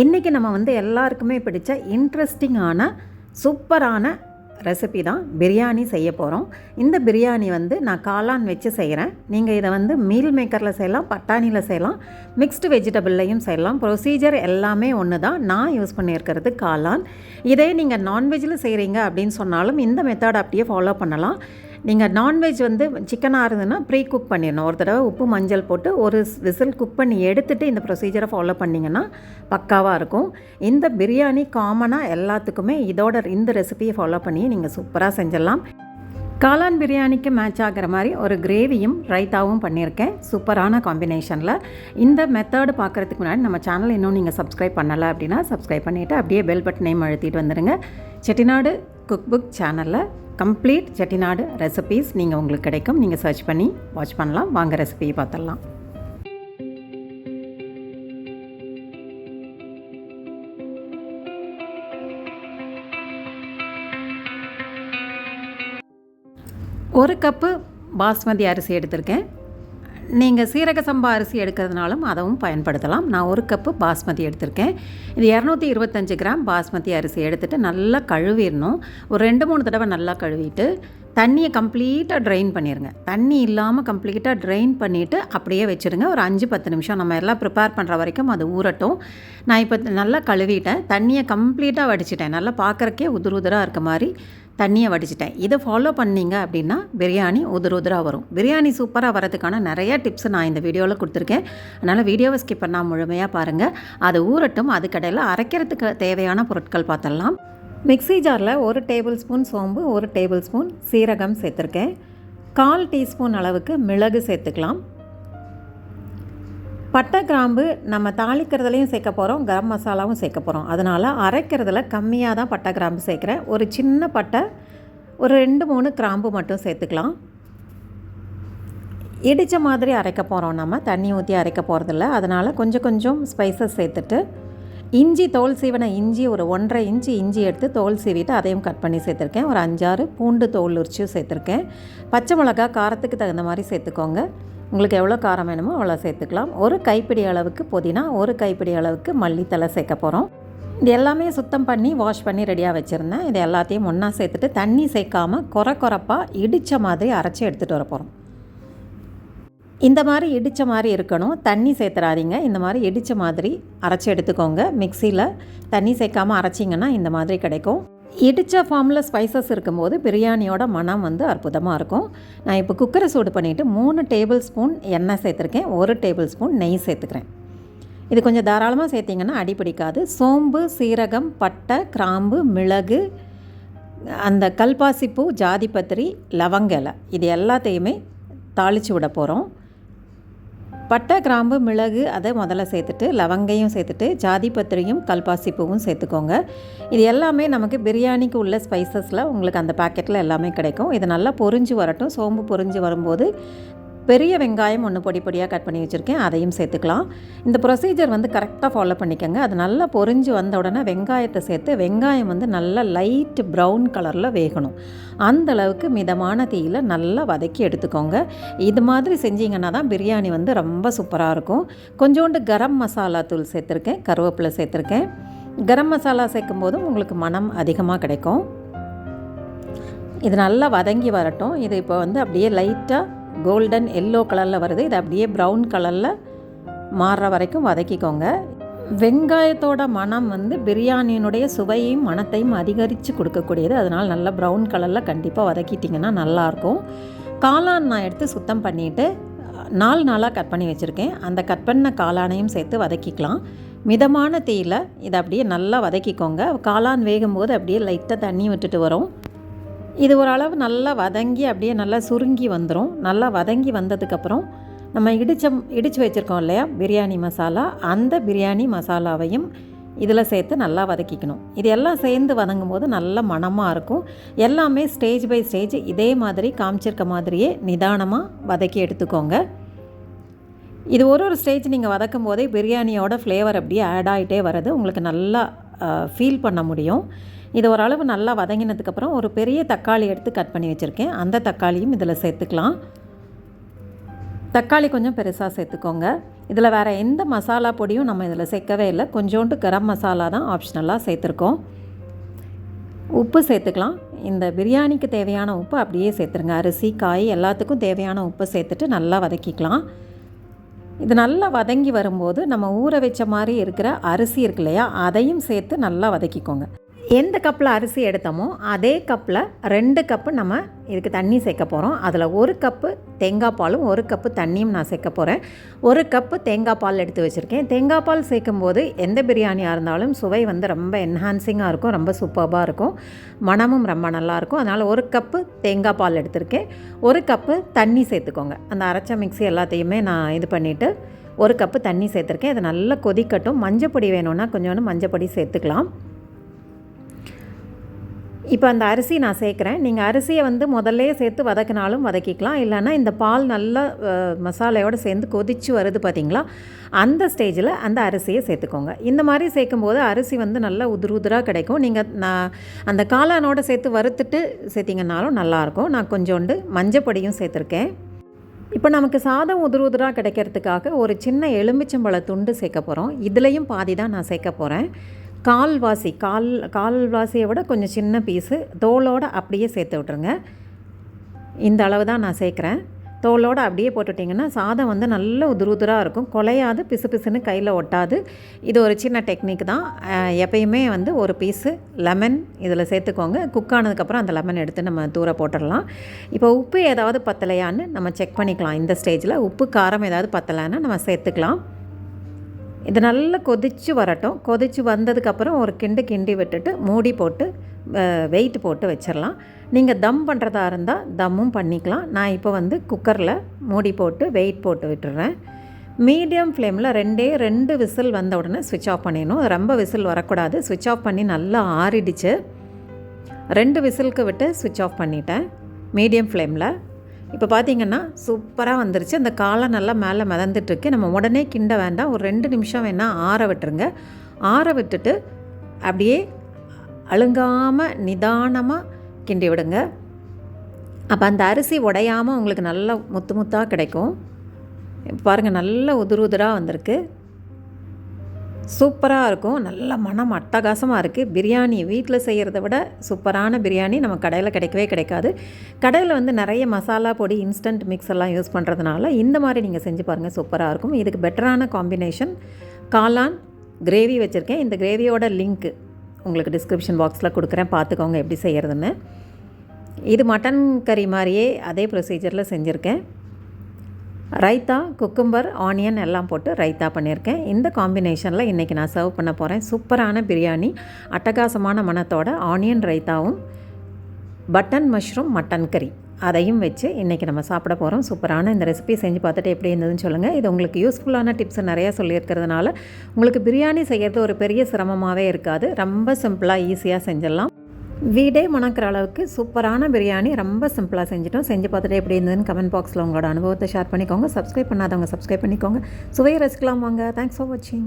இன்றைக்கி நம்ம வந்து எல்லாருக்குமே பிடிச்ச இன்ட்ரெஸ்டிங்கான சூப்பரான ரெசிபி தான் பிரியாணி செய்ய போகிறோம் இந்த பிரியாணி வந்து நான் காளான் வச்சு செய்கிறேன் நீங்கள் இதை வந்து மீல் மேக்கரில் செய்யலாம் பட்டாணியில் செய்யலாம் மிக்ஸ்டு வெஜிடபிள்லையும் செய்யலாம். ப்ரொசீஜர் எல்லாமே ஒன்று தான். நான் யூஸ் பண்ணியிருக்கிறது காளான். இதே நீங்கள் நான்வெஜ்ஜில் செய்கிறீங்க அப்படின்னு சொன்னாலும் இந்த மெத்தட் அப்படியே ஃபாலோ பண்ணலாம். நீங்கள் நான்வெஜ் வந்து சிக்கனாக இருந்ததுன்னா ப்ரீ குக் பண்ணிடணும். ஒரு தடவை உப்பு மஞ்சள் போட்டு ஒரு விசில் குக் பண்ணி எடுத்துகிட்டு இந்த ப்ரொசீஜரை ஃபாலோ பண்ணிங்கன்னா பக்காவாக இருக்கும். இந்த பிரியாணி காமனாக எல்லாத்துக்குமே இதோட இந்த ரெசிபியை ஃபாலோ பண்ணி நீங்கள் சூப்பராக செஞ்சிடலாம். காளான் பிரியாணிக்கு மேட்ச் ஆகிற மாதிரி ஒரு கிரேவியும் ரைத்தாவும் பண்ணியிருக்கேன். சூப்பரான காம்பினேஷனில் இந்த மெத்தடு பார்க்குறதுக்கு முன்னாடி நம்ம சேனல் இன்னும் நீங்கள் சப்ஸ்கிரைப் பண்ணலை அப்படின்னா சப்ஸ்கிரைப் பண்ணிவிட்டு அப்படியே பெல் பட்டனையும் அழுத்திட்டு வந்துடுங்க செட்டிநாடு குக் புக் சேனலில் கம்ப்ளீட் செட்டிநாடு ரெசிபீஸ் நீங்கள் உங்களுக்கு கிடைக்கும். நீங்கள் சர்ச் பண்ணி வாட்ச் பண்ணலாம். வாங்க ரெசிபியை பார்த்துடலாம். ஒரு கப்பு பாஸ்மதி அரிசி எடுத்திருக்கேன். நீங்கள் சீரக சம்பா அரிசி எடுக்கிறதுனாலும் அதவும் பயன்படுத்தலாம். நான் ஒரு கப்பு பாஸ்மதி எடுத்திருக்கேன். இது இரநூத்தி இருபத்தஞ்சி கிராம் பாஸ்மதி அரிசி எடுத்துகிட்டு நல்லா கழுவிடணும். ஒரு ரெண்டு மூணு தடவை நல்லா கழுவிட்டு தண்ணியை கம்ப்ளீட்டாக ட்ரைன் பண்ணிடுங்க தண்ணி இல்லாமல் கம்ப்ளீட்டாக ட்ரைன் பண்ணிவிட்டு அப்படியே வச்சுருங்க. ஒரு அஞ்சு பத்து நிமிஷம். நம்ம எல்லாம் ப்ரிப்பேர் பண்ணுற வரைக்கும் அது ஊறட்டும். நான் இப்போ நல்லா கழுவிட்டேன். தண்ணியை கம்ப்ளீட்டாக வடிச்சிட்டேன். நல்லா பார்க்குறக்கே உதிர் உதிராக இருக்க மாதிரி. தண்ணியை வடிச்சிட்டேன். இதை ஃபாலோ பண்ணீங்க அப்படின்னா பிரியாணி உதிர் உதிராக வரும். பிரியாணி சூப்பராக வரதுக்கான நிறைய டிப்ஸ் நான் இந்த வீடியோவில் கொடுத்துருக்கேன். அதனால் வீடியோவை ஸ்கிப் பண்ணால் முழுமையாக பாருங்கள் அது ஊறட்டும் அதுக்கடையில் அரைக்கிறதுக்கு தேவையான பொருட்கள் பார்த்துடலாம். மிக்ஸி ஜாரில் ஒரு டேபிள் ஸ்பூன் சோம்பு ஒரு டேபிள் ஸ்பூன் சீரகம் சேர்த்துருக்கேன். கால் டீஸ்பூன் அளவுக்கு மிளகு சேர்த்துக்கலாம். பட்டை கிராம்பு நம்ம தாளிக்கிறதுலையும் சேர்க்க போகிறோம் கரம் மசாலாவும் சேர்க்க போகிறோம் அதனால் அரைக்கிறதுல கம்மியாக தான் பட்டை கிராம்பு சேர்க்குறேன். ஒரு சின்ன பட்டை ஒரு ரெண்டு மூணு கிராம்பு மட்டும் சேர்த்துக்கலாம். இடித்த மாதிரி அரைக்க போகிறோம் நம்ம. தண்ணி ஊற்றி அரைக்க போகிறதில்ல அதனால் கொஞ்சம் கொஞ்சம் ஸ்பைசஸ் சேர்த்துட்டு இஞ்சி தோல் சீவன இஞ்சி ஒரு ஒன்றரை இஞ்சி இஞ்சி எடுத்து தோல் சீவிட்டு அதையும் கட் பண்ணி சேர்த்துருக்கேன். ஒரு அஞ்சாறு பூண்டு தோல் உரிச்சியும் சேர்த்துருக்கேன். பச்சை மிளகா காரத்துக்கு தகுந்த மாதிரி சேர்த்துக்கோங்க. உங்களுக்கு எவ்வளோ காரம் வேணுமோ அவ்வளோ சேர்த்துக்கலாம். ஒரு கைப்பிடி அளவுக்கு புதினா ஒரு கைப்பிடி அளவுக்கு மல்லித்தலை சேர்க்க போகிறோம் இது எல்லாமே சுத்தம் பண்ணி வாஷ் பண்ணி ரெடியாக வச்சுருந்தேன். இது எல்லாத்தையும் ஒன்றா சேர்த்துட்டு தண்ணி சேர்க்காமல் குறை குறைப்பாக இடித்த மாதிரி அரைச்சி எடுத்துகிட்டு வர போகிறோம் இந்த மாதிரி இடித்த மாதிரி இருக்கணும். தண்ணி சேர்த்துறாதீங்க. இந்த மாதிரி இடித்த மாதிரி அரைச்சி எடுத்துக்கோங்க. மிக்சியில் தண்ணி சேர்க்காமல் அரைச்சிங்கன்னா இந்த மாதிரி கிடைக்கும். இடித்த ஃபார்மில் ஸ்பைசஸ் இருக்கும்போது பிரியாணியோட மனம் வந்து அற்புதமாக இருக்கும். நான் இப்போ குக்கரை சூடு பண்ணிவிட்டு மூணு டேபிள் ஸ்பூன் எண்ணெய் சேர்த்துருக்கேன். ஒரு டேபிள் ஸ்பூன் நெய் சேர்த்துக்கிறேன். இது கொஞ்சம் தாராளமாக சேர்த்திங்கன்னா அடி பிடிக்காது. சோம்பு சீரகம் பட்டை கிராம்பு மிளகு அந்த கல்பாசிப்பூ ஜாதிபத்திரி லவங்க இலை. இது எல்லாத்தையுமே தாளித்து விட போகிறோம் பட்டை கிராம்பு மிளகு அதை முதல்ல சேர்த்துட்டு லவங்கையும் சேர்த்துட்டு ஜாதி பத்திரியும் கல்பாசி பூவும் சேர்த்துக்கோங்க. இது எல்லாமே நமக்கு பிரியாணிக்கு உள்ள ஸ்பைசஸில் உங்களுக்கு அந்த பேக்கெட்டில் எல்லாமே கிடைக்கும். இது நல்லா பொறிஞ்சு வரட்டும். சோம்பு பொறிஞ்சு வரும்போது பெரிய வெங்காயம் ஒன்று பொடி பொடியாக கட் பண்ணி வச்சுருக்கேன். அதையும் சேர்த்துக்கலாம். இந்த ப்ரொசீஜர் வந்து கரெக்டாக ஃபாலோ பண்ணிக்கோங்க. அது நல்லா பொறிஞ்சு வந்த உடனே வெங்காயத்தை சேர்த்து வெங்காயம் வந்து நல்லா லைட் ப்ரௌன் கலரில் வேகணும். அந்த அளவுக்கு மிதமான தீயில் நல்லா வதக்கி எடுத்துக்கோங்க. இது மாதிரி செஞ்சிங்கன்னா தான் பிரியாணி வந்து ரொம்ப சூப்பராக இருக்கும். கொஞ்சோண்டு கரம் மசாலா தூள் சேர்த்துருக்கேன். கருவேப்பிலை சேர்த்துருக்கேன். கரம் மசாலா சேர்க்கும் போதும் உங்களுக்கு மனம் அதிகமாக கிடைக்கும். இது நல்லா வதங்கி வரட்டும். இது இப்போ வந்து அப்படியே லைட்டாக கோல்டன் எல்லோ கலரில் வருது. இது அப்படியே ப்ரௌன் கலரில் மாறுற வரைக்கும் வதக்கிக்கோங்க. வெங்காயத்தோட மனம் வந்து பிரியாணியினுடைய சுவையும் மனத்தையும் அதிகரித்து கொடுக்கக்கூடியது. அதனால் நல்லா ப்ரௌன் கலரில் கண்டிப்பாக வதக்கிட்டிங்கன்னா நல்லாயிருக்கும். காளான் நான் எடுத்து சுத்தம் பண்ணிவிட்டு நாலு நாளாக கட் பண்ணி வச்சுருக்கேன். அந்த கட் பண்ண காளானையும் சேர்த்து வதக்கிக்கலாம். மிதமான தீயில் இதை அப்படியே நல்லா வதக்கிக்கோங்க. காளான் வேகும்போது அப்படியே லைட்டாக தண்ணி விட்டுட்டு வரும். இது ஓரளவு நல்லா வதங்கி அப்படியே நல்லா சுருங்கி வந்துடும் நல்லா வதங்கி வந்ததுக்கப்புறம் நம்ம இடிச்ச இடித்து வச்சுருக்கோம் இல்லையா? பிரியாணி மசாலா. அந்த பிரியாணி மசாலாவையும் இதில் சேர்த்து நல்லா வதக்கிக்கணும். இது எல்லாம் சேர்ந்து வதங்கும் போது நல்ல மணமாக இருக்கும். எல்லாமே ஸ்டேஜ் பை ஸ்டேஜ் இதே மாதிரி காமிச்சிருக்க மாதிரியே நிதானமாக வதக்கி எடுத்துக்கோங்க. இது ஒரு ஒரு ஸ்டேஜ் நீங்கள் வதக்கும் போதே பிரியாணியோட ஃப்ளேவர் அப்படியே ஆட் ஆகிட்டே வர்றது உங்களுக்கு நல்லா ஃபீல் பண்ண முடியும். இது ஓரளவு நல்லா வதங்கினதுக்கப்புறம் ஒரு பெரிய தக்காளி எடுத்து கட் பண்ணி வச்சுருக்கேன். அந்த தக்காளியும் இதில் சேர்த்துக்கலாம். தக்காளி கொஞ்சம் பெருசாக சேர்த்துக்கோங்க. இதில் வேறு எந்த மசாலா பொடியும் நம்ம இதில் சேர்க்கவே இல்லை. கொஞ்சோண்டு கரம் மசாலா தான் ஆப்ஷனலாக சேர்த்துருக்கோம். உப்பு சேர்த்துக்கலாம். இந்த பிரியாணிக்கு தேவையான உப்பு அப்படியே சேர்த்துருங்க. அரிசி காய் எல்லாத்துக்கும் தேவையான உப்பு சேர்த்துட்டு நல்லா வதக்கிக்கலாம். இது நல்லா வதங்கி வரும்போது நம்ம ஊற வச்ச மாதிரி இருக்கிற அரிசி இருக்கு இல்லையா அதையும் சேர்த்து நல்லா வதக்கிக்கோங்க. எந்த கப்பில் அரிசி எடுத்தோமோ அதே கப்பில் ரெண்டு கப்பு நம்ம இதுக்கு தண்ணி சேர்க்க போகிறோம். அதில் ஒரு கப்பு தேங்காய் பாலும் ஒரு கப்பு தண்ணியும் நான் சேர்க்க போகிறேன். ஒரு கப்பு தேங்காய் பால் எடுத்து வச்சுருக்கேன். தேங்காய் பால் சேர்க்கும் போது எந்த பிரியாணியாக இருந்தாலும் சுவை வந்து ரொம்ப என்ஹான்சிங்காக இருக்கும் ரொம்ப சூப்பராக இருக்கும். மணமும் ரொம்ப நல்லாயிருக்கும் அதனால் ஒரு கப்பு தேங்காய் பால் எடுத்திருக்கேன். ஒரு கப்பு தண்ணி சேர்த்துக்கோங்க. அந்த அரைச்ச மிக்ஸி எல்லாத்தையுமே நான் இது பண்ணிவிட்டு ஒரு கப்பு தண்ணி சேர்த்துருக்கேன். அது நல்லா கொதிக்கட்டும். மஞ்சப்பொடி வேணும்னா கொஞ்சோண்டு மஞ்சப்பொடி சேர்த்துக்கலாம். இப்போ அந்த அரிசி நான் சேர்க்குறேன். நீங்கள் அரிசியை வந்து முதல்லே சேர்த்து வதக்கினாலும் வதக்கிக்கலாம். இல்லைன்னா இந்த பால் நல்லா மசாலையோடு சேர்ந்து கொதிச்சு வருது பார்த்தீங்களா? அந்த ஸ்டேஜில் அந்த அரிசியை சேர்த்துக்கோங்க. இந்த மாதிரி சேர்க்கும்போது அரிசி வந்து நல்லா உதிர் உதிராக கிடைக்கும். நீங்கள் நான் அந்த காளானோட சேர்த்து வறுத்துட்டு சேர்த்திங்கனாலும் நல்லாயிருக்கும். நான் கொஞ்சோண்டு மஞ்சப்பொடியும் சேர்த்துருக்கேன். இப்போ நமக்கு சாதம் உதிர் உதிராக கிடைக்கிறதுக்காக ஒரு சின்ன எலுமிச்சம்பழ துண்டு சேர்க்க போகிறோம். இதுலேயும் பாதி தான் நான் சேர்க்க போகிறேன். கால்வாசி கால் கால்வாசியை விட கொஞ்சம் சின்ன பீஸு தோலோடு அப்படியே சேர்த்து விட்ருங்க இந்த அளவு தான் நான் சேர்க்குறேன். தோலோடு அப்படியே போட்டுட்டிங்கன்னா சாதம் வந்து நல்ல உதிரு உதிராக இருக்கும். குலையாது பிசு பிசுன்னு கையில் ஒட்டாது. இது ஒரு சின்ன டெக்னிக் தான். எப்பயுமே வந்து ஒரு பீஸு லெமன் இதில் சேர்த்துக்கோங்க. குக் ஆனதுக்கப்புறம் அந்த லெமன் எடுத்து நம்ம தூர போட்டுடலாம். இப்போ உப்பு ஏதாவது பத்தலையான்னு நம்ம செக் பண்ணிக்கலாம். இந்த ஸ்டேஜில் உப்பு காரம் ஏதாவது பத்தலைன்னா நம்ம சேர்த்துக்கலாம். இது நல்லா கொதித்து வரட்டும். கொதித்து வந்ததுக்கப்புறம் ஒரு கிண்டு கிண்டி விட்டுட்டு மூடி போட்டு வெயிட் போட்டு வச்சிடலாம். நீங்கள் தம் பண்ணுறதா இருந்தால் தம்மும் பண்ணிக்கலாம். நான் இப்போ வந்து குக்கரில் மூடி போட்டு வெயிட் போட்டு விட்டுறேன். மீடியம் ஃப்ளேமில் ரெண்டே ரெண்டு விசில் வந்த உடனே ஸ்விட்ச் ஆஃப் பண்ணிடணும். ரொம்ப விசில் வரக்கூடாது. சுவிட்ச் ஆஃப் பண்ணி நல்லா ஆறிடுச்சு. ரெண்டு விசிலுக்கு விட்டு சுவிட்ச் ஆஃப் பண்ணிட்டேன். மீடியம் ஃப்ளேமில். இப்போ பார்த்தீங்கன்னா சூப்பராக வந்துருச்சு. அந்த காலை நல்லா மேலே மிதந்துட்டுருக்கு. நம்ம உடனே கிண்ட வேண்டாம். ஒரு ரெண்டு நிமிஷம் வேணால் ஆற விட்டுருங்க. ஆற விட்டுட்டு அப்படியே அழுங்காமல் நிதானமாக கிண்டி விடுங்க. அப்போ அந்த அரிசி உடையாமல் உங்களுக்கு நல்லா முத்து முத்தாக கிடைக்கும். பாருங்கள் நல்ல உதிரு உதிராக வந்திருக்கு. சூப்பராக இருக்கும். நல்ல மனம் அட்டகாசமாக இருக்குது பிரியாணி வீட்டில் செய்கிறத விட சூப்பரான பிரியாணி நம்ம கடையில் கிடைக்கவே கிடைக்காது. கடையில் வந்து நிறைய மசாலா பொடி இன்ஸ்டன்ட் மிக்ஸ் எல்லாம் யூஸ் பண்ணுறதுனால இந்த மாதிரி நீங்கள் செஞ்சு பாருங்கள் சூப்பராக இருக்கும். இதுக்கு பெட்டரான காம்பினேஷன் காளான் கிரேவி வச்சுருக்கேன். இந்த கிரேவியோட லிங்க்கு உங்களுக்கு டிஸ்கிரிப்ஷன் பாக்ஸில் கொடுக்குறேன். பார்த்துக்கோங்க எப்படி செய்கிறதுன்னு இது மட்டன் கறி மாதிரியே அதே ப்ரொசீஜரில் செஞ்சுருக்கேன். ரைத்தா குக்கும்பர் ஆனியன் எல்லாம் போட்டு ரைத்தா பண்ணியிருக்கேன். இந்த காம்பினேஷனில் இன்றைக்கி நான் சர்வ் பண்ண போகிறேன் சூப்பரான பிரியாணி அட்டகாசமான மணத்தோட ஆனியன் ரைத்தாவும் பட்டன் மஷ்ரூம் மட்டன் கறி. அதையும் வச்சு இன்றைக்கி நம்ம சாப்பிட போகிறோம் சூப்பரான இந்த ரெசிபி செஞ்சு பார்த்துட்டு எப்படி இருந்ததுன்னு சொல்லுங்கள் இது உங்களுக்கு யூஸ்ஃபுல்லான டிப்ஸ் நிறையா சொல்லியிருக்கிறதுனால உங்களுக்கு பிரியாணி செய்கிறது ஒரு பெரிய சிரமமாகவே இருக்காது. ரொம்ப சிம்பிளாக ஈஸியாக செஞ்சிடலாம். வீடே மணக்கிற அளவுக்கு சூப்பரான பிரியாணி. ரொம்ப சிம்பிளாக செஞ்சிட்டோம். செஞ்சு பார்த்துட்டு எப்படி இருந்ததுன்னு கமெண்ட் பாக்ஸில் உங்களோட அனுபவத்தை ஷேர் பண்ணிக்கோங்க. சப்ஸ்கிரைப் பண்ணாதவங்க சப்ஸ்கிரைப் பண்ணிக்கோங்க. சுவையை ரசிக்கலாம் வாங்க. தேங்க்ஸ் ஃபார் வாட்சிங்